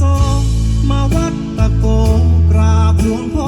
สอมาวัดตะโกกราบหลวงพ่อ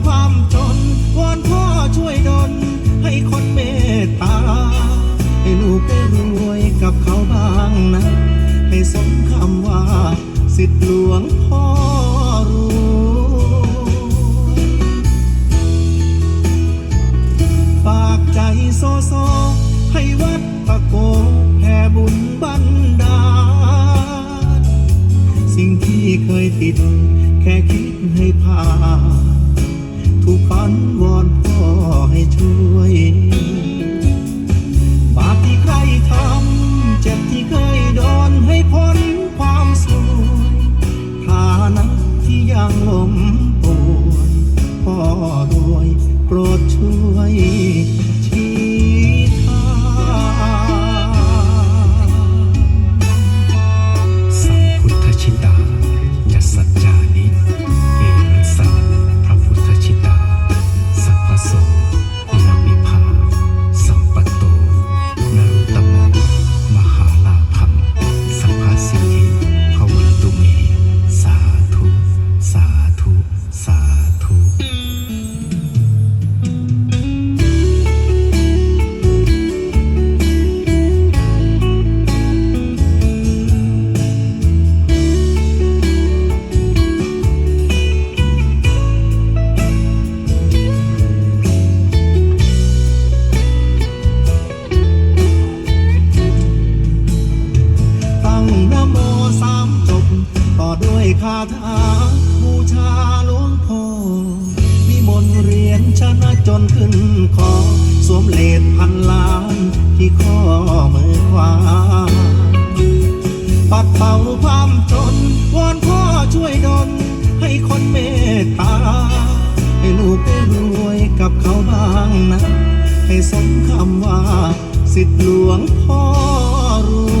ให้สมคำว่า สิทธิหลวงพ่อ บูชาหลวงพ่อนิมนต์เรียนชนะจนขึ้นคอสวมเลดพันล้านที่ข้อมือขวา ปัดเป่าความจน วอนพ่อช่วยดลให้คนเมตตา ให้ลูกได้รวยกับเขาบ้างนะ ให้สมคำว่า สิทธิหลวงพ่อร